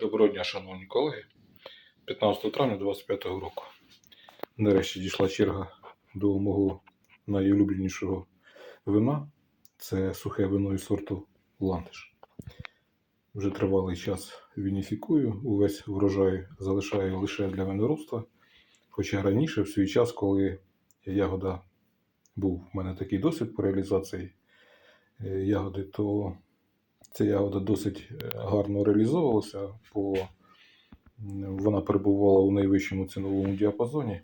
Доброго дня, шановні колеги. 15 травня 2025 року. Нарешті дійшла черга до мого найулюбленішого вина. Це сухе вино із сорту Ландиш. Вже тривалий час вініфікую. Увесь врожай залишаю лише для виноробства. Хоча раніше, в свій час, коли ягода був в мене такий досвід по реалізації е, ягоди, то ця ягода досить е, гарно реалізовувалася, бо вона перебувала у найвищому ціновому діапазоні.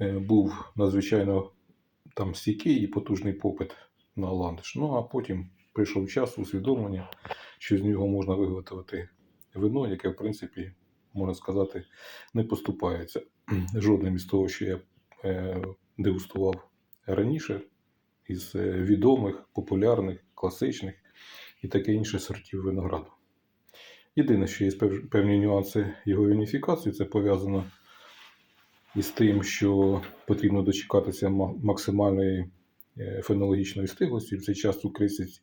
Е, Був надзвичайно там стійкий і потужний попит на ландиш. Ну а потім прийшов час усвідомлення, що з нього можна виготовити вино, яке, в принципі, можна сказати, не поступається жодним із того, що я е, дегустував раніше, із е, відомих, популярних, класичних і таке інше сортів винограду. Єдине, що є певні нюанси його уніфікації, це пов'язано із тим, що потрібно дочекатися максимальної е, фенологічної стиглості. В цей час цукрисість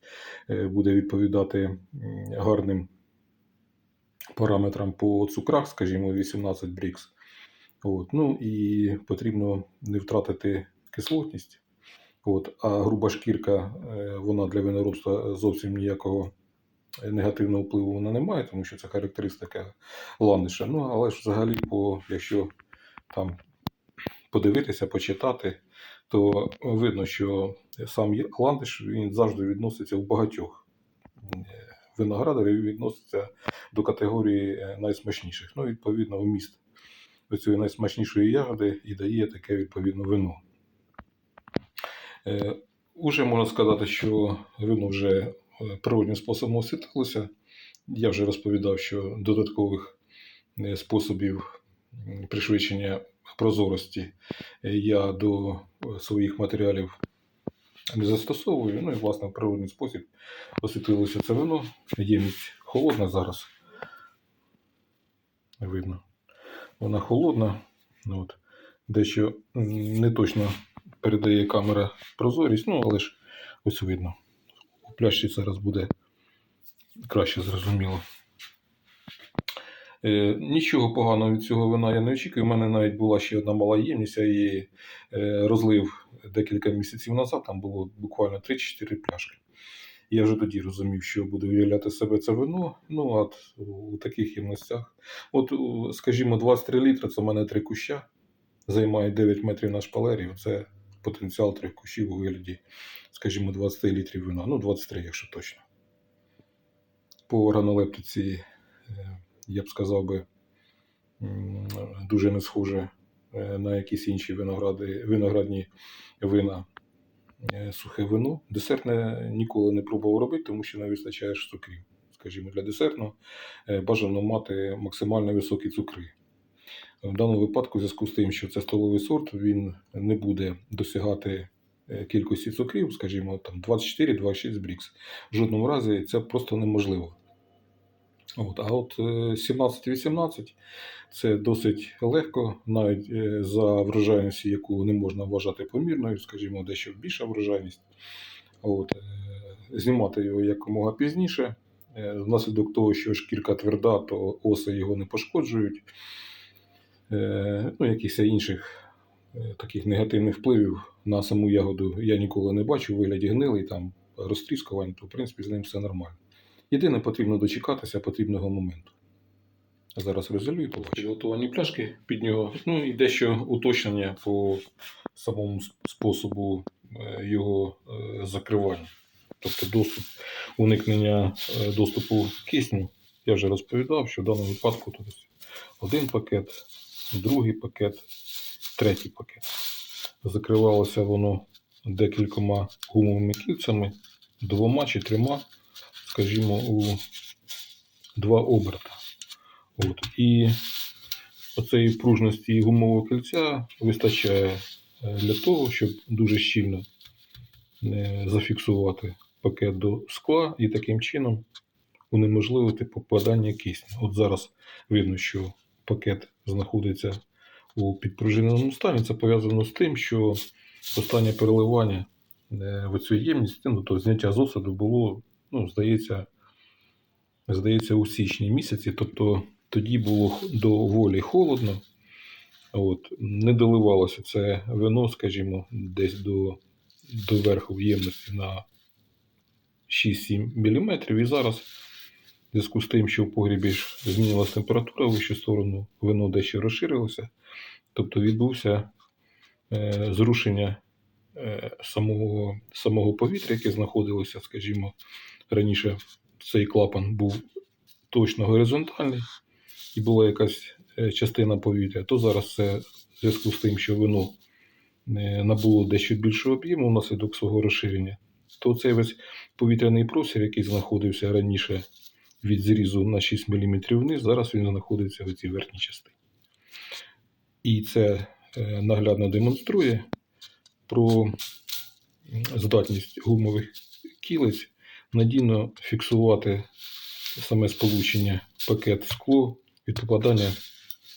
е, буде відповідати гарним параметрам по цукрах, скажімо, 18 брікс. От. Ну і потрібно не втратити кислотність. От. А груба шкірка, е, вона для виноробства зовсім ніякого негативного впливу вона не має, тому що це характеристика ландиша. Ну, але ж взагалі, по, якщо там подивитися, почитати, то видно, що сам ландиш він завжди відноситься в багатьох е, виноградарів відноситься до категорії е, найсмачніших. Ну, відповідно, вміст цієї найсмачнішої ягоди і дає таке відповідно вино. Е, Уже можна сказати, що вино вже е, природним способом освітилося. Я вже розповідав, що додаткових е, способів пришвидшення прозорості я до своїх матеріалів не застосовую. Ну і, власне, в природний спосіб освітилося це вино. Ємність холодна зараз. Видно. Вона холодна. Ну, От. Дещо не точно передає камера прозорість, ну але ж ось видно. У пляшці зараз буде краще зрозуміло. Е, нічого поганого від цього вина я не очікую. У мене навіть була ще одна мала ємність, я її е, розлив декілька місяців назад, там було буквально 3-4 пляшки. Я вже тоді розумів, що буде уявляти себе це вино. Ну, от у таких ємностях. От, скажімо, 23 літри це в мене три куща, займає 9 метрів на шпалері. Це потенціал трьох кущів у вигляді, скажімо, 20 літрів вина. Ну, 23, якщо точно. По органолептиці, е, я б сказав би, дуже не схоже е, на якісь інші виногради, виноградні вина. Е, Сухе вино. Десертне ніколи не пробував робити, тому що не вистачає цукрів. Скажімо, для десертного бажано мати максимально високі цукри. В даному випадку, в зв'язку з тим, що це столовий сорт, він не буде досягати е, кількості цукрів, скажімо, там 24-26 брікс. В жодному разі це просто неможливо. От, а от е, 17-18 це досить легко, навіть е, за врожайністю, яку не можна вважати помірною, скажімо, дещо більша врожайність. От, е, знімати його якомога пізніше. Е, Внаслідок того, що шкірка тверда, то оси його не пошкоджують. Е, Ну, якихось інших е, таких негативних впливів на саму ягоду я ніколи не бачу у вигляді гнилий, там розтріскувань, то в принципі з ним все нормально. Єдине, потрібно дочекатися потрібного моменту. Зараз розілюю побачу. Підготовані пляшки під нього. Ну і дещо уточнення по самому способу е, його закривання. Тобто доступ, уникнення доступу кисню. Я вже розповідав, що в даному випадку тут один пакет, другий пакет, третій пакет. Закривалося воно декількома гумовими кільцями, двома чи трьома, скажімо, у два оберта. От. І оцеї пружності гумового кільця вистачає е, для того, щоб дуже щільно е, зафіксувати пакет до скла і таким чином унеможливити попадання кисню. От зараз видно, що пакет знаходиться у підпружиненому стані. Це пов'язано з тим, що останнє переливання е, в цю ємність, ну, то зняття з осаду було, ну, здається, здається, у січні місяці. Тобто тоді було доволі холодно. От, не доливалося це вино, скажімо, десь до, до верху ємності на 6-7 мм. І зараз, в зв'язку з тим, що в погрібі змінилася температура в вищу сторону, вино дещо розширилося. Тобто відбувся е, зрушення е, самого, самого повітря, яке знаходилося, скажімо, раніше цей клапан був точно горизонтальний і була якась е, частина повітря, то зараз це в зв'язку з тим, що вино е, набуло дещо більшого об'єму внаслідок свого розширення, то цей весь повітряний простір, який знаходився раніше від зрізу на 6 мм вниз, зараз він знаходиться в цій верхній частині. І це е, наглядно демонструє про здатність гумових кілець надійно фіксувати саме сполучення пакет скло від попадання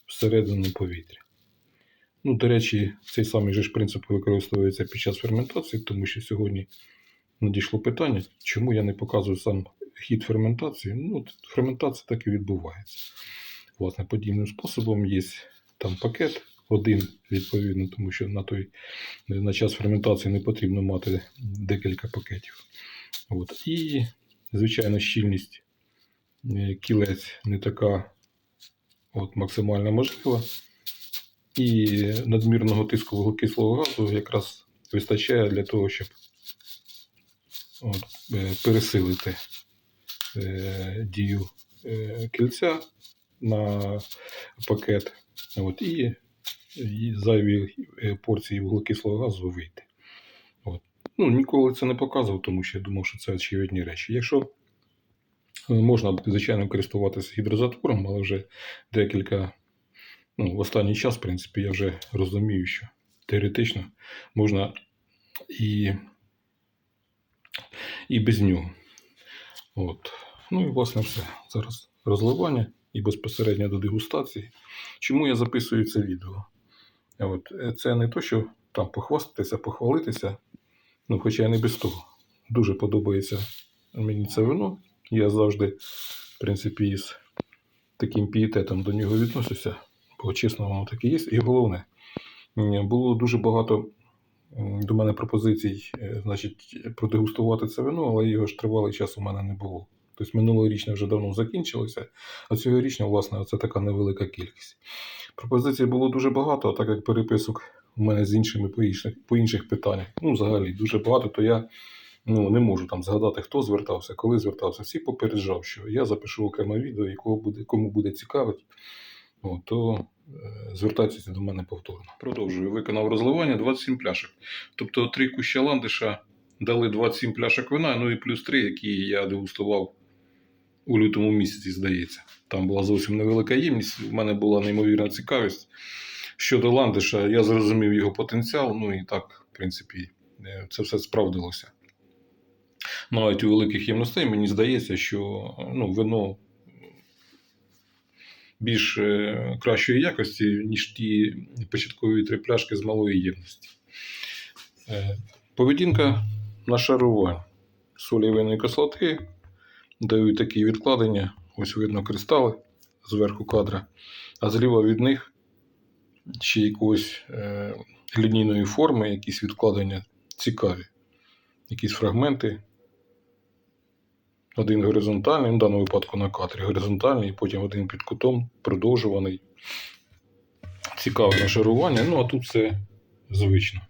всередину повітря. Ну, до речі, цей самий же ж принцип використовується під час ферментації, тому що сьогодні надійшло питання, чому я не показую сам хід ферментації. Ну, ферментація так і відбувається. Власне, подібним способом є там пакет один, відповідно, тому що на той на час ферментації не потрібно мати декілька пакетів. От. І, звичайно, щільність е, кілець не така от, максимально можлива. І надмірного тиску вуглекислого газу якраз вистачає для того, щоб от, е, пересилити дію е, кільця на пакет. От, і, і зайві е, порції вуглекислого газу вийти. От. Ну, ніколи це не показував, тому що я думав, що це очевидні речі. Якщо е, можна, звичайно, користуватися гідрозатвором, але вже декілька, ну, в останній час, в принципі, я вже розумію, що теоретично можна і, і без нього. От. Ну і власне все. Зараз розливання і безпосередньо до дегустації. Чому я записую це відео? От. е, Це не то, що там похвастатися, похвалитися, ну, хоча я не без того. Дуже подобається мені це вино. Я завжди, в принципі, із таким пієтетом до нього відносився, бо чесно, воно таке є. І головне, було дуже багато до мене пропозицій, е, значить, продегустувати це вино, але його ж тривалий час у мене не було. Тобто минулорічне вже давно закінчилося, а цьогорічне, власне, це така невелика кількість. Пропозицій було дуже багато, а так як переписок у мене з іншими по інших, по інших питаннях, ну, взагалі, дуже багато, то я ну, не можу там згадати, хто звертався, коли звертався. Всі попереджав, що я запишу окреме відео, і буде, кому буде цікавить, от, то е, звертайтеся до мене повторно. Продовжую. Виконав розливання 27 пляшок. Тобто три куща ландиша дали 27 пляшок вина, ну і плюс 3, які я дегустував у лютому місяці, здається. Там була зовсім невелика ємність. У мене була неймовірна цікавість. Щодо ландиша, я зрозумів його потенціал, ну і так, в принципі, е, це все справдилося. Навіть у великих ємностей мені здається, що ну, вино більш е, кращої якості, ніж ті початкові три пляшки з малої ємності. Е, Поведінка на шарувань солі винної кислоти дають такі відкладення. Ось видно кристали зверху кадра, а зліва від них ще якоїсь е, лінійної форми, якісь відкладення цікаві, якісь фрагменти. Один горизонтальний, в даному випадку на кадрі горизонтальний, потім один під кутом, продовжуваний. Цікаве нашарування. Ну, а тут все звично.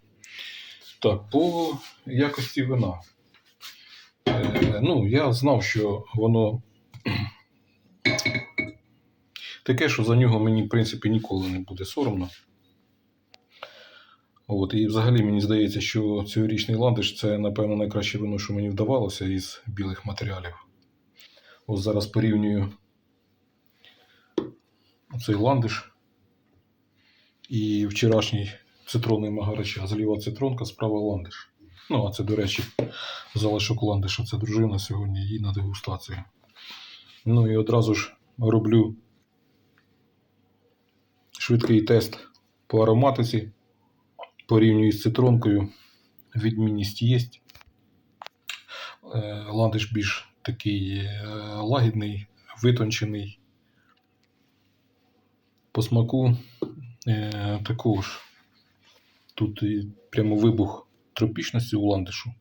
Так, по якості вина. Е, ну, я знав, що воно таке, що за нього мені, в принципі, ніколи не буде соромно. От, і взагалі мені здається, що цьогорічний ландиш це, напевно, найкраще вино, що мені вдавалося із білих матеріалів. Ось зараз порівнюю цей ландиш і вчорашній цитронний магарача. Зліва цитронка, справа ландиш. Ну, а це, до речі, залишок ландиша. Це дружина сьогодні її на дегустацію. Ну і одразу ж роблю швидкий тест по ароматиці. Порівнюю з цитронкою. Відмінність є. Е, Ландиш більш такий е, лагідний, витончений. По смаку е, також тут прямо вибух тропічності у ландишу.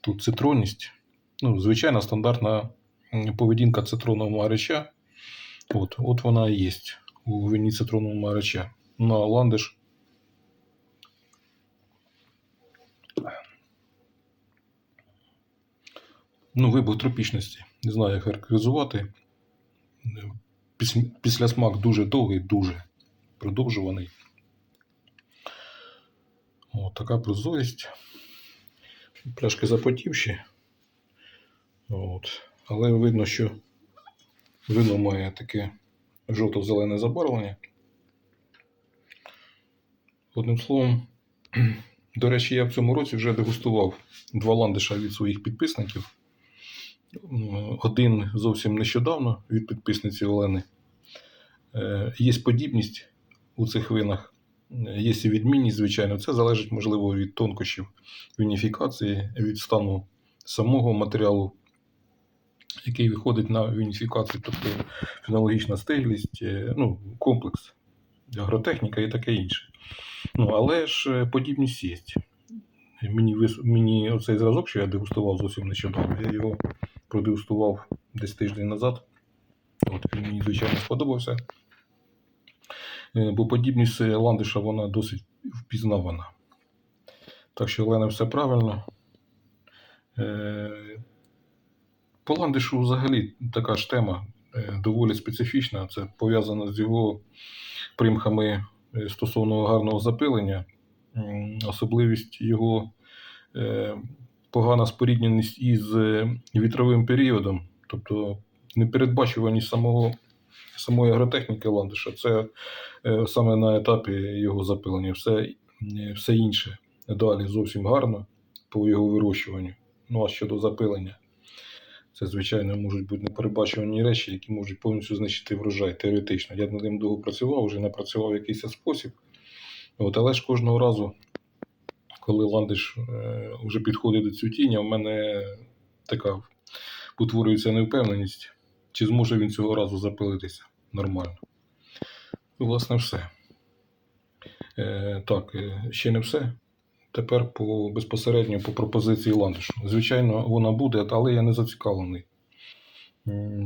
Тут цитронність. Ну, звичайна стандартна поведінка цитронового гаряча. От, от вона і є у вині цитронового гаряча. Ну, а ландиш ну, вибух тропічності. Не знаю, як характеризувати. Після смак дуже довгий, дуже продовжуваний. О, така прозорість. Пляшки запотівші. От. Але видно, що вино має таке жовто-зелене забарвлення. Одним словом, до речі, я в цьому році вже дегустував два ландиша від своїх підписників. Один зовсім нещодавно від підписниці Олени. Е, Є подібність у цих винах, є відмінність, звичайно. Це залежить, можливо, від тонкощів вініфікації, від стану самого матеріалу, який виходить на вініфікацію, тобто фенологічна стиглість, е, ну, комплекс, агротехніка і таке інше. Ну, але ж е, подібність є. Мені, мені оцей зразок, що я дегустував зовсім нещодавно, я його продегустував десь тиждень назад. От, він мені, звичайно, сподобався. Е, Бо подібність ландиша вона досить впізнавана. Так що, Олена, все правильно. Е, По ландишу взагалі така ж тема е, доволі специфічна. Це пов'язано з його примхами стосовно гарного запилення. Особливість його погана спорідненість із вітровим періодом, тобто непередбачуваність самого, самої агротехніки ландиша. Це е, саме на етапі його запилення. Все, е, все інше далі зовсім гарно по його вирощуванню. Ну а щодо запилення, це, звичайно, можуть бути непередбачувані речі, які можуть повністю знищити врожай теоретично. Я над ним довго працював, вже напрацював якийсь спосіб. От, але ж кожного разу, коли ландиш е, вже підходить до цвітіння, в мене така утворюється невпевненість, чи зможе він цього разу запилитися нормально. Власне, все. Е, так, е, ще не все. Тепер по, безпосередньо по пропозиції ландишу. Звичайно, вона буде, але я не зацікавлений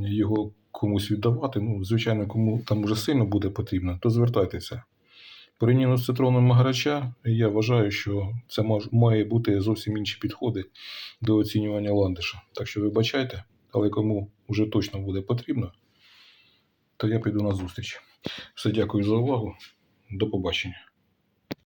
його комусь віддавати. Ну, звичайно, кому там вже сильно буде потрібно, то звертайтеся. Порівняно з цитроном Магарача, я вважаю, що це має бути зовсім інші підходи до оцінювання ландиша. Так що вибачайте, але кому вже точно буде потрібно, то я піду на зустріч. Все дякую за увагу. До побачення.